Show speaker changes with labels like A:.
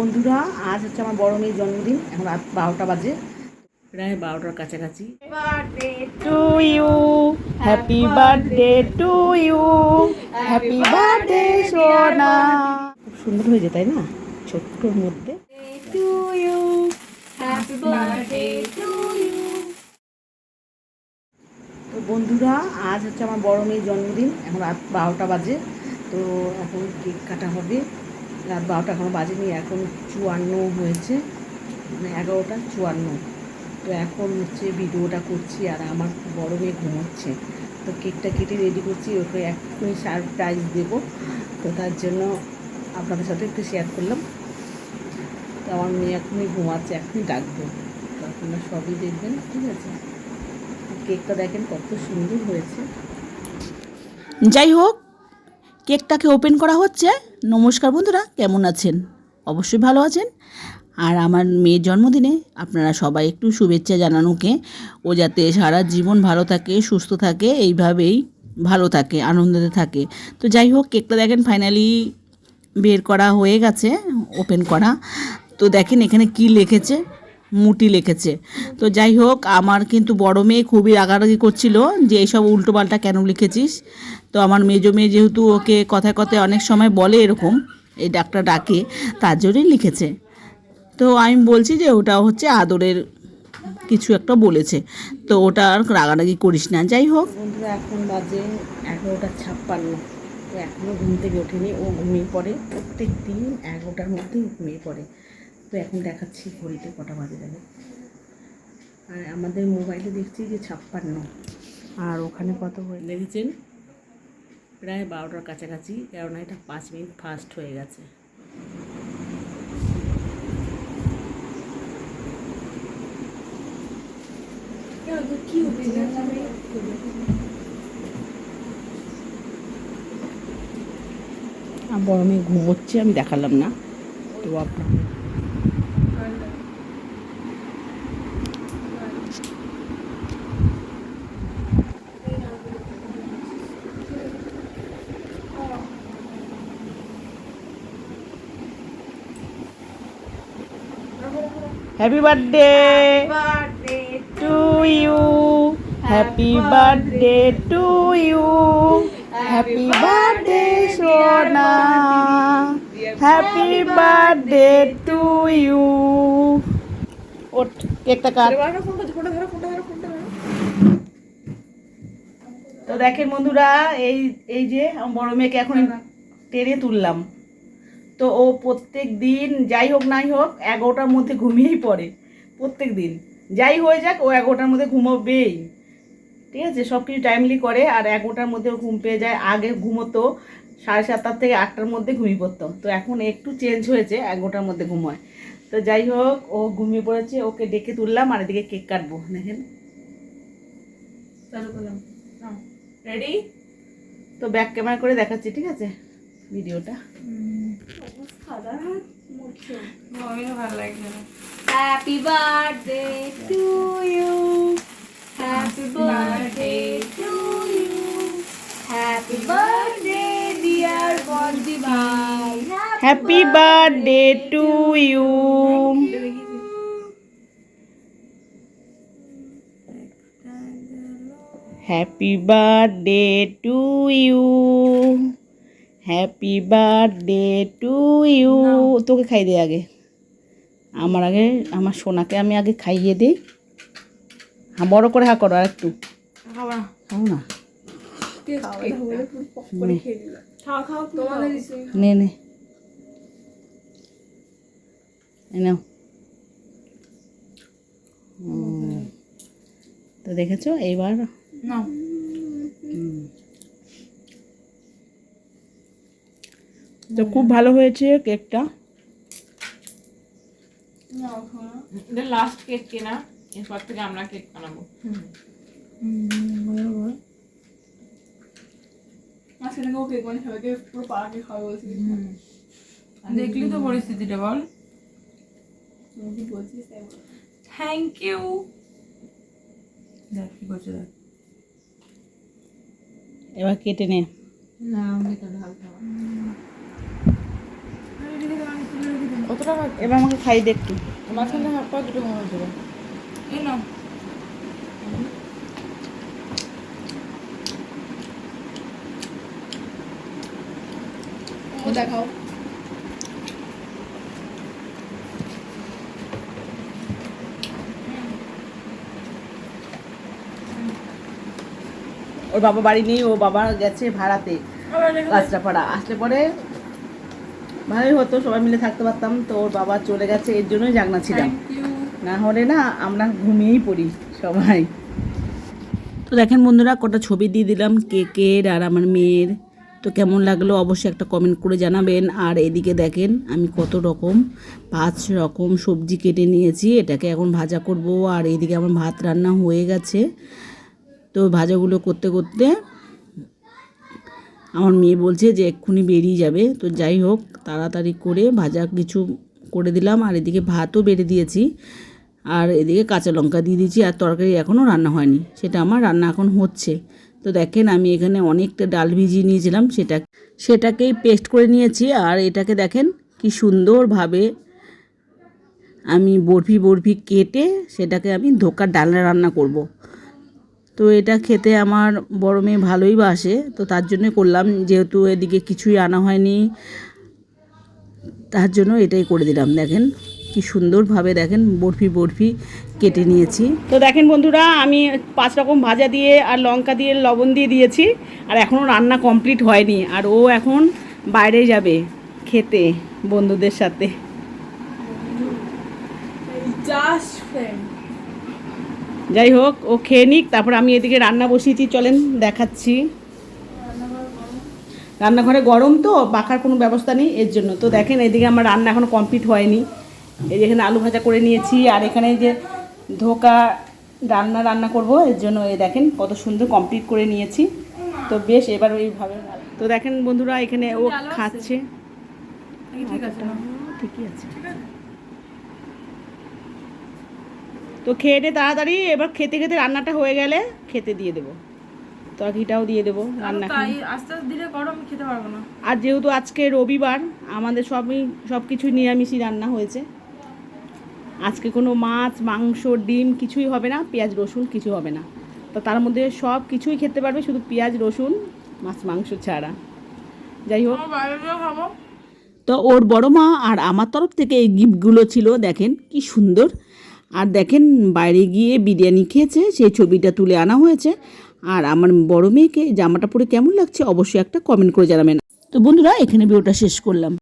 A: বন্ধুরা আজ হচ্ছে আমার বড় মেয়ের জন্মদিন। এখন রাত বারোটা বাজে। প্রায় বারোটার কাছাকাছি। To you happy birthday to you happy birthday সোনা খুব সুন্দর হয়ে হয়েছে তাই না? ছোট্টর মধ্যে। টু ইউ তো বন্ধুরা আজ হচ্ছে আমার বড় মেয়ের জন্মদিন। এখন রাত বারোটা বাজে। তো এখন কেক কাটা হবে। রাত বারোটা এখনও বাজেনি, এখন চুয়ান্ন হয়েছে মানে এগারোটা চুয়ান্ন। তো এখন হচ্ছে ভিডিওটা করছি আর আমার বড় মেয়ে ঘুমোচ্ছে। তো কেকটা কেটে রেডি করছি, ওকে এক্ষুনি সারপ্রাইজ দেবো। তো তার জন্য আপনাদের সাথে একটু শেয়ার করলাম। তো আমার মেয়ে এখনই ঘুমাচ্ছে, এখনই ডাকবো। তো আপনারা সবই দেখবেন, ঠিক আছে? কেকটা দেখেন কত সুন্দর হয়েছে।
B: যাই হোক কেকটাকে ওপেন করা হচ্ছে। নমস্কার বন্ধুরা, কেমন আছেন? অবশ্যই ভালো আছেন। আর আমার মেয়ের জন্মদিনে আপনারা সবাই একটু শুভেচ্ছা জানানোকে। ও যাতে সারা জীবন ভালো থাকে, সুস্থ থাকে, এইভাবেই ভালো থাকে, আনন্দতে থাকে। তো যাই হোক, কেকটা দেখেন ফাইনালি বের করা হয়ে গেছে ওপেন করা। তো দেখেন এখানে কি লিখেছে? মুটি লিখেছে। তো যাই হোক, আমার কিন্তু বড় মেয়ে খুবই রাগারাগি করছিল যে এইসব উল্টোপাল্টা কেন লিখেছিস? তো আমার মেজো মেয়ে যেহেতু ওকে কথায় কথায় অনেক সময় বলে এরকম এই ডাকটা ডাকে তার জন্যই লিখেছে। তো আমি বলছি যে ওটা হচ্ছে আদরের কিছু একটা বলেছে। তো ওটা আর রাগারাগি করিস না যাই হোক।
A: বন্ধুরা এখন বাজে এগারোটা ছাপ্পান্ন। তো এখনও ঘুম থেকে ওঠেনি ও ঘুমিয়ে পড়ে। প্রত্যেক দিন এগারোটার মধ্যেই ঘুমিয়ে পড়ে। তো এখন দেখাচ্ছি ঘড়িতে কটা বাজে যাবে আর আমাদের মোবাইলে দেখছি যে ছাপ্পান্ন। আর ওখানে কত হয়ে দেখেছেন প্রায় বারোটার কাছাকাছি কেননা এটা পাঁচ মিনিট ফাস্ট হয়ে গেছে। মেয়ে ঘুমোচ্ছে, আমি দেখালাম না। তো আপনার happy birthday to you happy birthday to you happy birthday সোনা হ্যাপি বার্থডে টু ইউ ওঠ কেকটা কাট তো দেখেন বন্ধুরা এই এই যে আমার বড় মেয়েকে এখন টেনে তুললাম। তো ও প্রত্যেক দিন যাই হোক নাই হোক এগারোটার মধ্যে ঘুমিয়েই পড়ে প্রত্যেক দিন। যাই হয়ে যাক ও এগারোটার মধ্যে ঘুমোবেই। ঠিক আছে? সব কিছু টাইমলি করে আর এগারোটার মধ্যে ও ঘুম পেয়ে যায়। আগে ঘুমোতো সাড়ে সাতটার থেকে আটটার মধ্যে ঘুমিয়ে পড়তো তো এখন একটু চেঞ্জ হয়েছে এগারোটার মধ্যে ঘুমোয়। তো যাই হোক ও ঘুমিয়ে পড়েছে ওকে ডেকে তুললাম আর এদিকে কেক কাটবো। দেখেন।
C: রেডি
A: তো ব্যাক ক্যামেরা করে দেখাচ্ছি ঠিক আছে? ভিডিওটা
D: Happy birthday to you. Happy birthday to you. Happy birthday, dear Bonji Bhai.
A: Happy birthday to you happy birthday to you happy birthday to you তোকে খাই দে আগে। আমার আগে আমার সোনাকে আমি আগে খাইয়ে দিই। হ্যাঁ বড় করে হা করো আর একটু খাও না। নে,
C: খাও। খাও
A: নে নে। নাও। তো দেখেছ? এইবার
C: না
A: তো খুব ভালো হয়েছে কেকটা।
C: লাস্ট কেক কেনা এরপর থেকে আমরা কেক বানাবো। দেখলি তো পরিস্থিতিটা বল। থ্যাংক ইউ দেখ কি করছে দেখ।
A: এবার কেটে নে।
C: না আমি তো ঢাল খাওয়া কতটা
A: এবার আমাকে খাই দে
C: মাঝখানে হাফ পা দুটো মনে হচ্ছিল এই নাও
E: দেখাও।
A: ওর বাবা বাড়ি নেই ও বাবা গেছে ভাড়াতে। কাঁচরাপাড়া আসলে পরে ভালোই হতো সবাই মিলে থাকতে পারতাম। তো ওর বাবা চলে গেছে এর জন্যই জাগনা ছিলাম। না হলে না আমরা ঘুমিয়েই পড়ি সবাই।
B: তো দেখেন বন্ধুরা কটা ছবি দিয়ে দিলাম কেকের আর আমার মেয়ের। তো কেমন লাগল অবশ্যই একটা কমেন্ট করে জানাবেন। আর এদিকে দেখেন আমি কত রকম পাঁচ রকম সবজি কেটে নিয়েছি। এটাকে এখন ভাজা করব। আর এদিকে আমার ভাত রান্না হয়ে গেছে। তো ভাজাগুলো করতে করতে আমার মেয়ে বলছে যে এক্ষুনি বেরিয়ে যাবে। তো যাই হোক, তাড়াতাড়ি করে ভাজা কিছু করে দিলাম আর এদিকে ভাতও বেড়ে দিয়েছি। আর এদিকে কাঁচা লঙ্কা দিয়ে দিয়েছি আর তরকারি এখনও রান্না হয়নি। সেটা আমার রান্না এখন হচ্ছে। তো দেখেন আমি এখানে অনেকটা ডাল ভিজিয়ে নিয়েছিলাম, সেটা সেটাকেই পেস্ট করে নিয়েছি আর এটাকে দেখেন কি সুন্দরভাবে আমি বরফি বরফি কেটে সেটাকে আমি ধোকার ডালনা রান্না করব। তো এটা খেতে আমার বড় মেয়ে ভালোই বাসে তো তার জন্য করলাম। যেহেতু এদিকে কিছুই আনা হয়নি তার জন্য এটাই করে দিলাম। দেখেন কি সুন্দরভাবে দেখেন বরফি বরফি কেটে নিয়েছি।
A: তো দেখেন বন্ধুরা আমি পাঁচ রকম ভাজা দিয়ে আর লঙ্কা দিয়ে লবণ দিয়ে দিয়েছি আর এখনও রান্না কমপ্লিট হয়নি। আর ও এখন বাইরে যাবে খেতে বন্ধুদের সাথে।
E: জাস্ট ফ্রেন্ড
A: যাই হোক ও খেয়ে নিক তারপর আমি এদিকে রান্না বসিয়েছি চলেন দেখাচ্ছি। রান্নাঘরে গরম তো পাখার কোনো ব্যবস্থা নেই এর জন্য। তো দেখেন এদিকে আমার রান্না এখনও কমপ্লিট হয়নি। এই যে এখানে আলু ভাজা করে নিয়েছি আর এখানে যে ধোকা রান্না রান্না করব এর জন্য এই দেখেন কত সুন্দর কমপ্লিট করে নিয়েছি। তো বেশ এবার ওইভাবে তো দেখেন বন্ধুরা এখানে ও খাচ্ছে। ঠিকই আছে। তো খেয়ে নে তাড়াতাড়ি এবার খেতে খেতে রান্নাটা হয়ে গেলে খেতে দিয়ে দেবো। তরকারিটাও দিয়ে দেবো রান্না
E: আস্তে আস্তে দিলে করো আমি খেতে পারব না।
A: আর যেহেতু আজকে রবিবার আমাদের সবই সব কিছু নিরামিষই রান্না হয়েছে। আজকে কোনো মাছ মাংস ডিম কিছুই হবে না পেঁয়াজ রসুন কিছু হবে না। তো তার মধ্যে সব কিছুই খেতে পারবে শুধু পেঁয়াজ রসুন মাছ মাংস ছাড়া। যাই হোক।
B: তো ওর বড় মা আর আমার তরফ থেকে এই গিফটগুলো ছিল দেখেন কি সুন্দর। আর দেখেন বাইরে গিয়ে বিরিয়ানি খেয়েছে, সেই ছবিটা তুলে আনা হয়েছে। আর আমার বড় মেয়েকে জামাটা পরে কেমন লাগছে অবশ্যই একটা কমেন্ট করে জানাবেন। তো বন্ধুরা, এখানে ভিডিওটা শেষ করলাম।